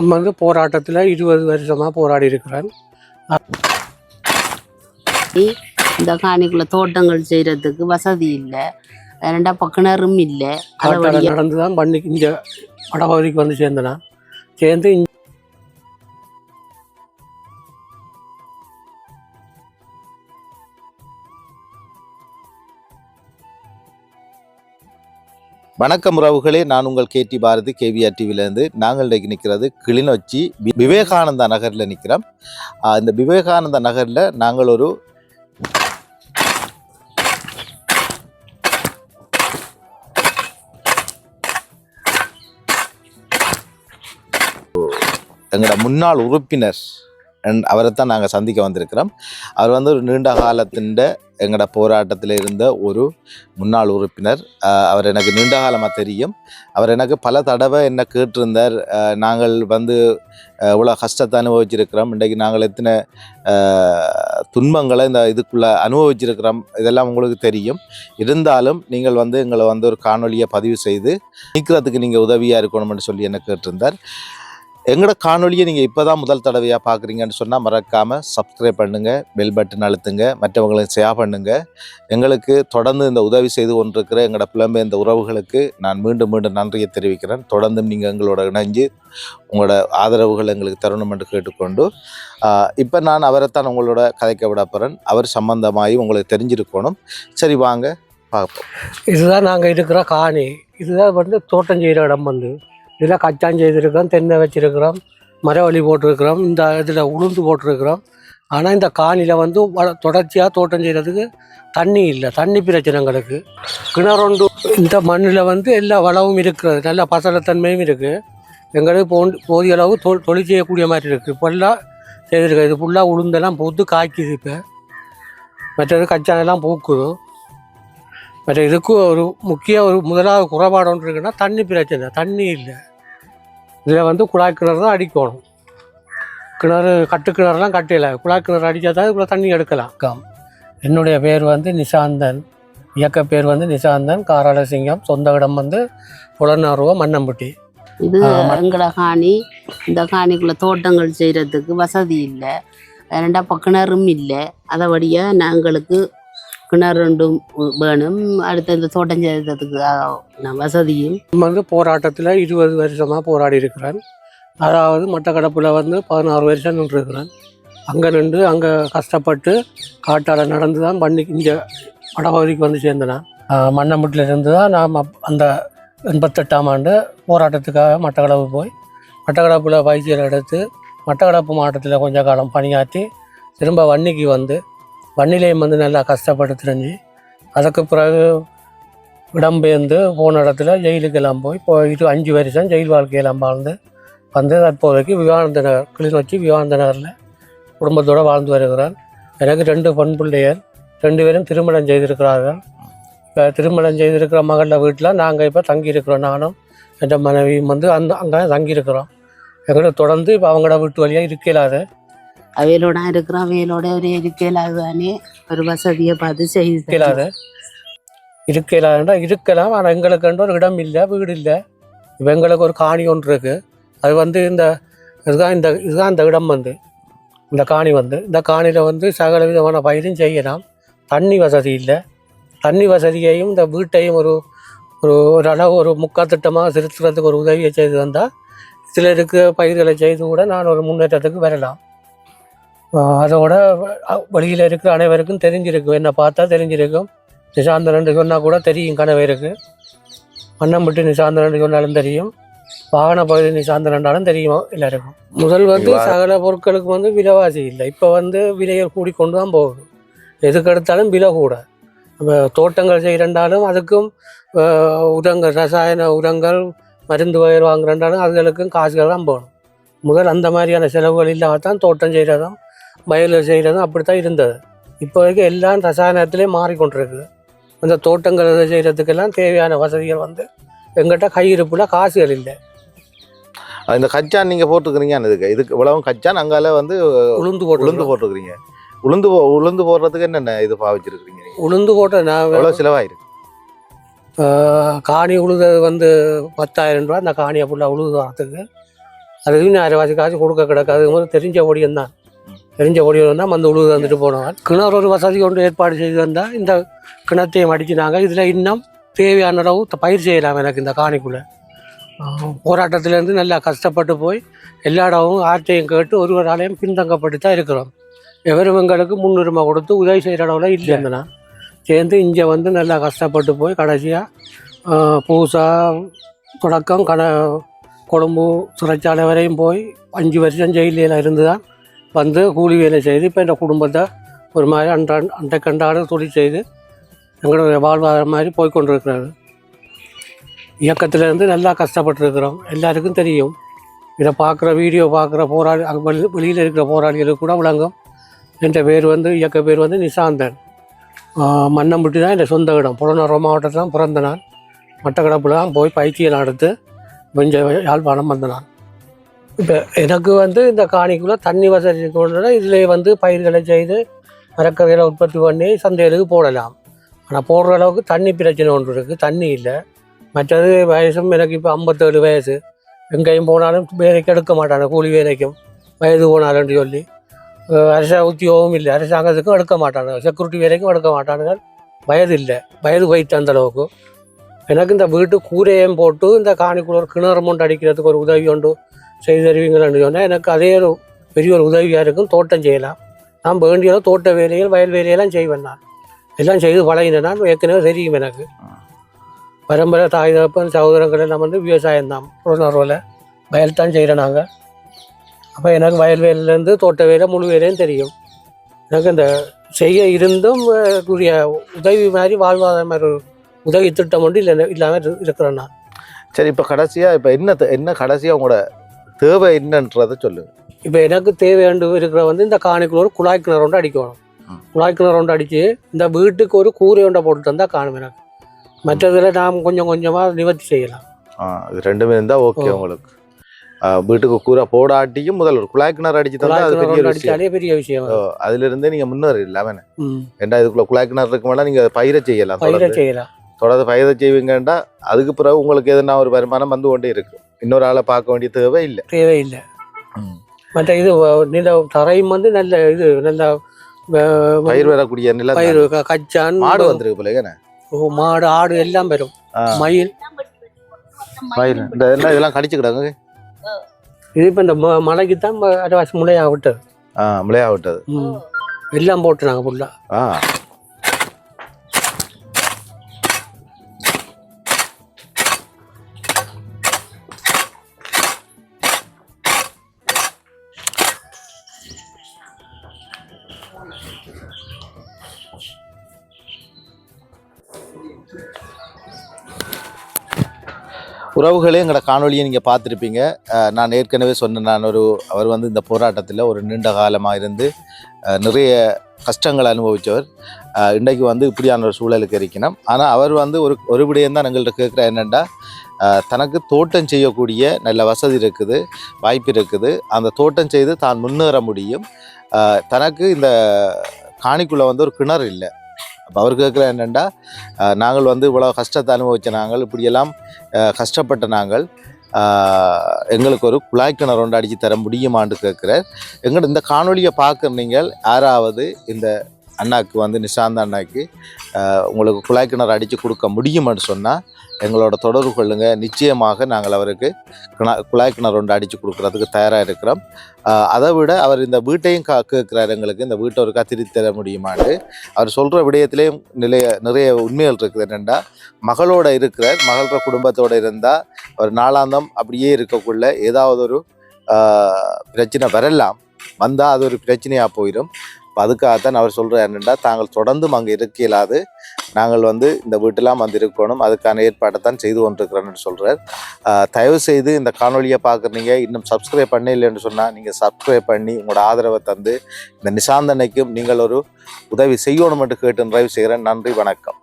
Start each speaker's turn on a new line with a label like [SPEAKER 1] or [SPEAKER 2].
[SPEAKER 1] நம்ம வந்து போராட்டத்தில் இருபது வருஷமாக போராடி இருக்கிறேன்.
[SPEAKER 2] இந்த காணிக்குள்ள தோட்டங்கள் செய்யறதுக்கு வசதி இல்லை. ரெண்டா பக்கிணறும் இல்லை.
[SPEAKER 1] நடந்து தான் பண்ணி இங்கே வடபகுதிக்கு வந்து சேர்ந்தேன். சேர்ந்து
[SPEAKER 3] வணக்கம் உறவுகளே நான் உங்கள் கேடி பாரதி கேவிஆர் டிவிலேருந்து நாங்கள் இன்றைக்கு நிற்கிறது கிளிநொச்சி வி- விவேகானந்தா நகரில் நிற்கிறோம். இந்த விவேகானந்தா நகரில் நாங்கள் ஒரு எங்களோட முன்னாள் உறுப்பினர் அவரை தான் நாங்கள் சந்திக்க வந்திருக்கிறோம். அவர் வந்து ஒரு நீண்ட காலத்தின் எங்களோட போராட்டத்தில் இருந்த ஒரு முன்னாள் உறுப்பினர். அவர் எனக்கு நீண்ட காலமாக தெரியும். அவர் எனக்கு பல தடவை என்ன கேட்டிருந்தார். நாங்கள் வந்து இவ்வளோ கஷ்டத்தை அனுபவிச்சிருக்கிறோம். இன்றைக்கு நாங்கள் எத்தனை துன்பங்களை இந்த இதுக்குள்ளே அனுபவிச்சிருக்கிறோம். இதெல்லாம் உங்களுக்கு தெரியும். இருந்தாலும் நீங்கள் வந்து எங்களை வந்து ஒரு காணொலியை பதிவு செய்து நிற்கிறதுக்கு நீங்கள் உதவியாக இருக்கணும்னு சொல்லி என்ன கேட்டிருந்தார். எங்களோட காணொலியை நீங்கள் இப்போ தான் முதல் தடவையாக பார்க்குறீங்கன்னு சொன்னால் மறக்காமல் சப்ஸ்கிரைப் பண்ணுங்கள் பெல் பட்டன் அழுத்துங்க மற்றவங்களுக்கு ஷேர் பண்ணுங்கள் எங்களுக்கு தொடர்ந்து இந்த உதவி செய்து கொண்டிருக்கிற எங்களோட புலம்பெயர்ந்த உறவுகளுக்கு நான் மீண்டும் மீண்டும் நன்றியை தெரிவிக்கிறேன். தொடர்ந்தும் நீங்கள் எங்களோட இணைஞ்சு உங்களோட ஆதரவுகள் எங்களுக்கு தரணும் என்று கேட்டுக்கொண்டு இப்போ நான் அவரைத்தான் உங்களோட கதைக்க விட போகிறேன் அவர் சம்பந்தமாகி உங்களுக்கு தெரிஞ்சிருக்கணும். சரி வாங்க பார்ப்போம்.
[SPEAKER 1] இதுதான் நாங்கள் இருக்கிற காணி. இதுதான் வந்து தோட்டம் செய்கிற இடம் வந்து. இதில் கச்சான் செய்திருக்கிறோம் தென்னை வச்சுருக்கிறோம் மரவழி போட்டிருக்கிறோம் இந்த இதில் உளுந்து போட்டிருக்கிறோம். ஆனால் இந்த காணியில் வந்து வள தொடர்ச்சியாக தோட்டம் செய்கிறதுக்கு தண்ணி இல்லை தண்ணி பிரச்சனை எங்களுக்கு இந்த மண்ணில் வந்து எல்லா வளமும் இருக்கிறது நல்ல பசலத்தன்மையும் இருக்குது. எங்களுக்கு போ போதிய அளவு தொ தொழில் செய்யக்கூடிய மாதிரி இருக்குது. இப்போல்லாம் செய்திருக்கு இது ஃபுல்லாக உளுந்தெல்லாம் பூத்து காய்க்குது இப்போ. மற்றது கச்சானெல்லாம் பூக்குது. மற்ற இதுக்கு ஒரு முக்கிய ஒரு முதலாவது குறைபாடு ஒன்று இருக்குன்னா தண்ணி பிரச்சனை தண்ணி இல்லை. இதில் வந்து குழாய் கிணறு தான் அடிக்கணும். கிணறு கட்டு கிணறுலாம் கட்டல. குழாய் கிணறு அடித்தா தான் தண்ணி எடுக்கலாம். கம். என்னுடைய பேர் வந்து நிசாந்தன். இயக்க பேர் வந்து நிசாந்தன். காராளசிங்கம் சொந்த இடம் வந்து புலனார்வ மன்னம்பட்டி.
[SPEAKER 2] இது
[SPEAKER 1] ஆமா.
[SPEAKER 2] எங்கட காணி. இந்த காணிக்குள்ள தோட்டங்கள் செய்யறதுக்கு வசதி இல்லை. ரெண்டா பக்கிணறும் இல்லை. அதை வழியா நாங்களுக்கு கிணறு ரெண்டும் வேணும். அடுத்து இந்த தோட்டம் செய்யறதுக்கு வசதியும்.
[SPEAKER 1] நம்ம வந்து போராட்டத்தில் இருபது வருஷமாக போராடி இருக்கிறேன். அதாவது மட்டக்களப்பில் வந்து பதினாறு வருஷம் நின்றுருக்கிறேன். அங்கே நின்று அங்கே கஷ்டப்பட்டு காட்டால் நடந்து தான் பண்ணி இங்கே வடபகுதிக்கு வந்து சேர்ந்தேன். மன்னம்பட்டில் இருந்து தான் நாம் அந்த எண்பத்தெட்டாம் ஆண்டு போராட்டத்துக்காக மட்டக்களப்பு போய் மட்டக்களப்பில் பயிற்சியில் எடுத்து மட்டக்களப்பு மாவட்டத்தில் கொஞ்ச காலம் பணியாற்றி திரும்ப வன்னிக்கு வந்து வன்னிலையும் வந்து நல்லா கஷ்டப்பட்டு தெரிஞ்சு அதுக்கு பிறகு இடம்பெயர்ந்து போன இடத்துல ஜெயிலுக்கெல்லாம் போய் இப்போ இது அஞ்சு வருஷம் ஜெயில் வாழ்க்கையெல்லாம் வாழ்ந்து வந்து தற்போதைக்கு விவானந்த நகர் கிளிநொச்சி விவானந்த நகரில் குடும்பத்தோடு வாழ்ந்து வருகிறார். எனக்கு ரெண்டு பெண் பிள்ளையர் ரெண்டு பேரும் திருமணம் செய்திருக்கிறார்கள். இப்போ திருமணம் செய்திருக்கிற மகளில் வீட்டில் நாங்கள் இப்போ தங்கியிருக்கிறோம் நானும் என் மனைவியும் வந்து அந்த அங்கே தங்கியிருக்கிறோம். எங்களோட தொடர்ந்து இப்போ அவங்களோட வீட்டு வழியாக இருக்கலாது
[SPEAKER 2] அவையிலோட இருக்கிறோம் அவையிலோட ஒரு இருக்கையில் அதுதானே ஒரு வசதியை பார்த்து செய்து
[SPEAKER 1] இருக்கலாது இருக்கலாம் ஆனால் எங்களுக்கு ஒரு இடம் இல்லை வீடு இல்லை. இப்போ எங்களுக்கு ஒரு காணி ஒன்று இருக்குது அது வந்து இந்த இதுதான் இந்த இதுதான் இந்த இடம் வந்து. இந்த காணி வந்து. இந்த காணியில் வந்து சகல விதமான பயிரும் செய்யலாம். தண்ணி வசதி இல்லை. தண்ணி வசதியையும் இந்த வீட்டையும் ஒரு ஒரு ஒரு அளவு ஒரு முக்கால் திட்டமாக திருத்துறதுக்கு ஒரு உதவியை செய்து வந்தால் இதில் இருக்க பயிர்களை செய்து கூட நான் ஒரு முன்னேற்றத்துக்கு வரலாம். அதோட அஹ் வெளியில் இருக்கிற அனைவருக்கும் தெரிஞ்சிருக்கும். என்னை பார்த்தா தெரிஞ்சிருக்கும். நிசாந்தரன் சொன்னால் கூட தெரியும் கணவருக்கு. மன்னம்பட்டி நிசாந்தரன் சொன்னாலும் தெரியும். வாகன பகுதி நிசாந்தரன்றாலும் தெரியும் எல்லாருக்கும். முதல் வந்து சகல பொருட்களுக்கு வந்து விலைவாசி இல்லை. இப்போ வந்து விலைகள் கூடிக்கொண்டு தான் போகுது. எதுக்கு எடுத்தாலும் விலை கூட. தோட்டங்கள் செய்கிறண்டாலும் அதுக்கும் உரங்கள் ரசாயன உரங்கள் மருந்து வயர் வாங்குறண்டாலும் அதுகளுக்கும் காசுகள் தான் போகணும். முதல் அந்த மாதிரியான செலவுகள் இல்லாமல் தான் தோட்டம் செய்கிறதும் வயலில் செய்கிறதும் அப்படி தான் இருந்தது. இப்போ வரைக்கும் எல்லாம் ரசாயனத்திலே மாறிக்கொண்டிருக்கு. அந்த தோட்டங்கள் செய்கிறதுக்கெல்லாம் தேவையான வசதிகள் வந்து எங்கிட்ட கையிருப்பில் காசுகள் இல்லை.
[SPEAKER 3] இந்த கச்சான் நீங்கள் போட்டுக்கிறீங்க இதுக்கு. இதுக்கு இவ்வளவும் கச்சான் அங்கால வந்து
[SPEAKER 1] உளுந்து
[SPEAKER 3] உளுந்து
[SPEAKER 1] போட்டு
[SPEAKER 3] போட்டுக்கிறீங்க உளுந்து போ- உளுந்து போடுறதுக்கு என்னென்ன இது பாவிச்சிருக்கிறீங்க
[SPEAKER 1] உளுந்து போட்ட நான்
[SPEAKER 3] எவ்வளோ செலவாயிருக்கு?
[SPEAKER 1] காணி உழுது வந்து பத்தாயிரம் ரூபா. அந்த காணியை ஃபுல்லாக உழுது வரத்துக்கு அது இன்னும் அரைவாசி காசு கொடுக்க கிடக்காது தெரிஞ்ச ஒடியம் தான் தெரிஞ்ச ஒடியம் தான் வந்து உழுது வந்துட்டு போனவன் கிணறு ஒரு வசதி கொண்டு ஏற்பாடு செய்து வந்தால் இந்த கிணத்தையும் அடிச்சினாங்க இதில் இன்னும் தேவையான அளவு பயிர் செய்யலாம் எனக்கு இந்த காணிக்குள்ளே. போராட்டத்திலேருந்து நல்லா கஷ்டப்பட்டு போய் எல்லா இடமும் ஆற்றையும் கேட்டு ஒருவராலையும் பின்தங்கப்பட்டு தான் இருக்கிறோம். எவரும் எங்களுக்கு முன்னுரிமை கொடுத்து உதவி செய்கிற அளவில் இல்லை. நான் சேர்ந்து இங்கே வந்து நல்லா கஷ்டப்பட்டு போய் கடைசியாக பூசா தொடக்கம் கட கொழும்பு சிறைச்சாலை வரையும் போய் அஞ்சு வருஷம் ஜெயிலில் இருந்து தான் வந்து கூலி வேலை செய்து இப்போ எங்கள் குடும்பத்தை ஒரு மாதிரி அன்ற அண்டை கண்டாட தொழில் செய்து எங்களுடைய வாழ்வாதாரம் மாதிரி போய்கொண்டிருக்கிறது இயக்கத்திலேருந்து நல்லா கஷ்டப்பட்டுருக்கிறோம். எல்லாருக்கும் தெரியும். இதை பார்க்குற வீடியோ பார்க்குற போராளி அங்கே வெளி வெளியில் இருக்கிற போராளிகளுக்கு கூட விளங்கும். என்ற பேர் வந்து இயக்க பேர் வந்து நிசாந்தன். ஆஹ் மன்னம்பட்டி தான் என் சொந்த இடம். புலனூர் மாவட்டத்தில் தான் பிறந்த நான். மட்டக்களப்பில் தான் போய் பைத்தியம் நடத்து கொஞ்சம் யாழ்ப்பாணம் வந்த நான். இப்போ எனக்கு வந்து இந்த காணிக்குள்ளே தண்ணி வசதி இருக்கணும்னா இதில் வந்து பயிர்களை செய்து மரக்கரையில் உற்பத்தி பண்ணி சந்தைகளுக்கு போடலாம். ஆனால் போடுற அளவுக்கு தண்ணி பிரச்சனை ஒன்று இருக்குது தண்ணி இல்லை. மற்றது வயசும் எனக்கு இப்போ ஐம்பத்தேழு வயசு. எங்கேயும் போனாலும் வேலைக்கு எடுக்க மாட்டாங்க கூலி வேலைக்கும். வயது போனாலும்னு சொல்லி. அரச உத்தியோகமும் இல்லை. அரசாங்கத்துக்கும் எடுக்க மாட்டாங்க. செக்யூரிட்டி வேலைக்கும் எடுக்க மாட்டானுங்க. வயது இல்லை. வயது போயிட்டு அந்த அளவுக்கு. எனக்கு இந்த வீட்டு கூரையும் போட்டு இந்த காணிக்குள்ள ஒரு கிணறு மொண்டு அடிக்கிறதுக்கு ஒரு உதவி உண்டு. செய்து தருவீங்களான்னு சொன்னால் எனக்கு அதே ஒரு பெரிய ஒரு உதவியாக இருக்கும். தோட்டம் செய்யலாம். நான் வேண்டிய அளவு தோட்ட வேலைகள் வயல் வேலையெல்லாம் செய்வேன் நான். எல்லாம் செய்து பழகினேன். நான் ஏற்கனவே தெரியும் எனக்கு. பரம்பரை தாய் தகப்பன் சகோதரங்கள் எல்லாம் வந்து விவசாயம் தான். புலனர்வில் வயல் தான் செய்கிறோம் நாங்கள். அப்போ எனக்கு வயல் வேலையிலேருந்து தோட்ட வேலை முழு வேலையும் தெரியும். எனக்கு இந்த செய்ய இருந்தும் உரிய உதவி மாதிரி வாழ்வாதாரம் மாதிரி ஒரு உதவி திட்டம் ஒன்று இல்லை இல்லாமல் இருக்கிறேன் நான்.
[SPEAKER 3] சரி இப்போ கடைசியாக இப்போ என்ன தே- என்ன கடைசியாக உங்களோட தேவை என்னன்றதை சொல்லுங்க
[SPEAKER 1] இப்போ எனக்கு தேவையாண்டு இருக்கிற வந்து இந்த காணிக்குள்ள ஒரு குழாய் கிணறு ஒன்று அடிக்கணும். குழாய் கிணறு ஒன்று அடித்து இந்த வீட்டுக்கு ஒரு கூரை ஒன்றை போட்டு தந்தால் காணும் எனக்கு. மற்றதில் நாம் கொஞ்சம் கொஞ்சமாக நிவர்த்தி செய்யலாம்.
[SPEAKER 3] இது ரெண்டுமே இருந்தால் ஓகே. உங்களுக்கு. வீட்டுக்கு கூரை போடாட்டியும் முதல் ஒரு குழாய் கிணறு அடிச்சு தந்தா அது பெரிய விஷயம்.
[SPEAKER 1] பெரிய விஷயம்.
[SPEAKER 3] அதுல இருந்தே நீங்க முன்னேறி இல்லாம
[SPEAKER 1] ம்.
[SPEAKER 3] ஏண்டா இதுக்குள்ள குழாய் கிணறு இருக்க மாட்டா நீங்க பயிரை செய்யலாம்
[SPEAKER 1] பயிரை செய்யலாம்.
[SPEAKER 3] தொடர்ந்து பயிரை செய்வீங்கண்டா அதுக்கு பிறகு உங்களுக்கு எதுனா ஒரு வருமானம் வந்து கொண்டே இருக்கும் இன்னொரு ஆளை பார்க்க வேண்டிய தேவை இல்லை
[SPEAKER 1] தேவையில்லை மற்ற இது நில தரையும் வந்து நல்ல இது நல்ல
[SPEAKER 3] பயிர் வரக்கூடிய நிலம்
[SPEAKER 1] பயிர் கச்சான்
[SPEAKER 3] மாடு வந்திருக்கு போல
[SPEAKER 1] ஓ, மாடு ஆடு எல்லாம் வரும். மயில்.
[SPEAKER 3] பயிர் இந்த இதெல்லாம் கடிச்சுக்கிடாங்க?
[SPEAKER 1] இது இப்போ இந்த மலைக்கு தான் அரைவாசி முளையாக விட்டது
[SPEAKER 3] ஆ மிளையா விட்டது.
[SPEAKER 1] எல்லாம் போட்டுனாங்க ஃபுல்லாக
[SPEAKER 3] ஆ. உறவுகளே எங்களோட காணொலியை நீங்கள் பார்த்துருப்பீங்க. நான் ஏற்கனவே சொன்ன நான் ஒரு அவர் வந்து இந்த போராட்டத்தில் ஒரு நீண்ட காலமாக இருந்து நிறைய கஷ்டங்கள் அனுபவித்தவர் இன்றைக்கு வந்து இப்படியான ஒரு சூழலுக்கு இருக்கணும் ஆனால் அவர் வந்து ஒரு ஒரு விடயம் தான் எங்கள்கிட்ட கேட்குற என்னென்னா தனக்கு தோட்டம் செய்யக்கூடிய நல்ல வசதி இருக்குது வாய்ப்பு இருக்குது. அந்த தோட்டம் செய்து தான் முன்னேற முடியும். தனக்கு இந்த காணிக்குள்ளே வந்து ஒரு கிணறு இல்லை. அப்போ அவர் கேட்குற என்னென்னா நாங்கள் வந்து இவ்வளோ கஷ்டத்தை அனுபவித்த நாங்கள் இப்படியெல்லாம் கஷ்டப்பட்ட நாங்கள் எங்களுக்கு ஒரு குழாய் கிணறு ஒன்று அடித்து தர முடியுமான்னு கேட்குறார். எங்களோட இந்த காணொலியை பார்க்குற நீங்கள் யாராவது இந்த அண்ணாக்கு வந்து நிஷாந்த் அண்ணாக்கு உங்களுக்கு குழாய் கிணறு அடித்து கொடுக்க முடியுமான்னு சொன்னால் எங்களோட தொடர்பு கொள்ளுங்கள் நிச்சயமாக நாங்கள் அவருக்கு கிணா குழாய் கிணறு ஒன்று அடித்து கொடுக்குறதுக்கு தயாராக இருக்கிறோம். அதை விட அவர் இந்த வீட்டையும் கா கேட்குறாரு எங்களுக்கு. இந்த வீட்டை ஒருக்கா திருத்தி தர முடியுமான்ட்டு. அவர் சொல்கிற விடயத்திலேயும் நிறைய நிறைய உண்மைகள் இருக்குது. என்னென்னா மகளோட இருக்கிற மகளோட குடும்பத்தோடு இருந்தால் ஒரு நாளாந்தம் அப்படியே இருக்கக்குள்ள ஏதாவது ஒரு பிரச்சனை வரலாம். வந்தால் அது ஒரு பிரச்சனையாக போயிடும் அப்ப அதுக்காகத்தான் அவர் சொல்கிறார் என்னென்னா தாங்கள் தொடர்ந்தும் அங்கே இருக்க இயலாது நாங்கள் வந்து இந்த வீட்டெல்லாம் வந்து இருக்கணும். அதுக்கான ஏற்பாட்டை தான் செய்து கொண்டிருக்கிறோன்னு சொல்கிறார் தயவு செய்து இந்த காணொலியை பார்க்குறீங்க. இன்னும் சப்ஸ்கிரைப் பண்ண இல்லைன்னு சொன்னால் நீங்கள் சப்ஸ்கிரைப் பண்ணி உங்களோட ஆதரவை தந்து இந்த நிசாந்தனைக்கும் நீங்கள் ஒரு உதவி செய்யணும் என்று கேட்டு நிறைவு செய்கிறேன். நன்றி வணக்கம்.